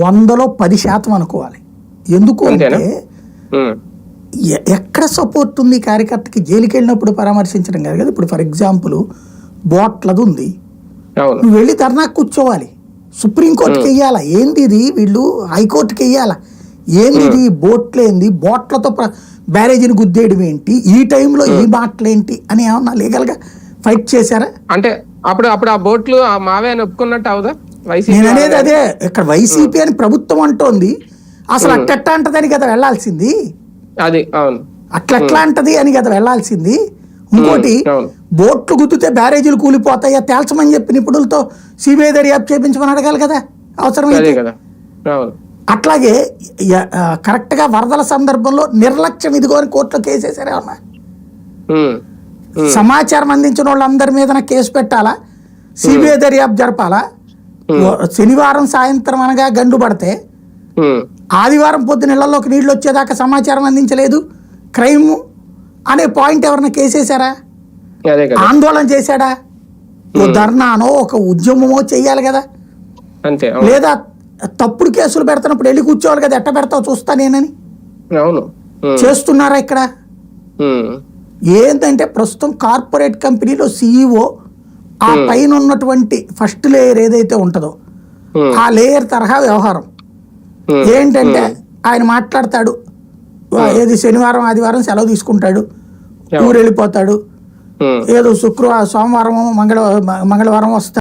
వందలో పది శాతం అనుకోవాలి. ఎందుకు అంటే ఎక్కడ సపోర్ట్ ఉంది కార్యకర్తకి? జైలుకి వెళ్ళినప్పుడు పరామర్శించడం కాదు కదా. ఇప్పుడు ఫర్ ఎగ్జాంపుల్ బోట్లది ఉంది. నువ్వు వెళ్ళి ధర్నా కూర్చోవాలి. సుప్రీంకోర్టుకి వెయ్యాలా ఏంది ఇది వీళ్ళు హైకోర్టుకి వెయ్యాలా ఏంది ఇది బోట్లేంది? బోట్లతో బ్యారేజీని గుద్దేయడం ఏంటి? ఈ టైంలో ఈ మాటలేంటి? అని ఏమన్నా లీగల్గా ఫైట్ చేశారా? అంటే అప్పుడు అప్పుడు ఆ బోట్లు ఆ మావే అని ఒప్పుకున్నట్టు అవుదా? నేను అనేది అదే ఇక్కడ వైసీపీ అని ప్రభుత్వం అంటోంది. అసలు అట్టెట్టా అంటదని కదా వెళ్ళాల్సింది అది అవును. అంటది అని కదా వెళ్ళాల్సింది ఇంకోటి బోట్లు గుద్దితే బ్యారేజీలు కూలిపోతాయా? తేల్చమని చెప్పి నిపుణులతో సిబిఐ దర్యాప్తు చేయించమని అడగాలి కదా? అవసరమైతే అవును. అట్లాగే కరెక్ట్గా వరదల సందర్భంలో నిర్లక్ష్యం ఇదిగో అని కోర్టులో కేసు వేసారే ఉన్నా సమాచారం అందించిన వాళ్ళందరి మీద కేసు పెట్టాలా? సిబిఐ దర్యాప్తు జరపాలా? శనివారం సాయంత్రం అనగా గండు పడితే ఆదివారం పొద్దున ఇళ్ళలోకి నీళ్ళు వచ్చేదాకా సమాచారం అందించలేదు. క్రైమ్ అనే పాయింట్ ఎవరైనా కేసేశారా ఆందోళన చేశాడా? ఓ ధర్నానో ఒక ఉద్యమమో చెయ్యాలి కదా. లేదా తప్పుడు కేసులు పెడుతున్నప్పుడు వెళ్ళి కూర్చోవాలి కదా ఎట్ట పెడతావు చూస్తా నేనని? చేస్తున్నారా ఇక్కడ? ఏంటంటే ప్రస్తుతం కార్పొరేట్ కంపెనీలో సీఈఓ ఆ పైన ఉన్నటువంటి ఫస్ట్ లేయర్ ఏదైతే ఉంటుందో ఆ లేయర్ తరహా వ్యవహారం. ఏంటంటే ఆయన మాట్లాడతాడు ఏది శనివారం ఆదివారం సెలవు తీసుకుంటాడు ఊరు వెళ్ళిపోతాడు ఏదో శుక్రవారం సోమవారం మంగళ మంగళవారం వస్తాడు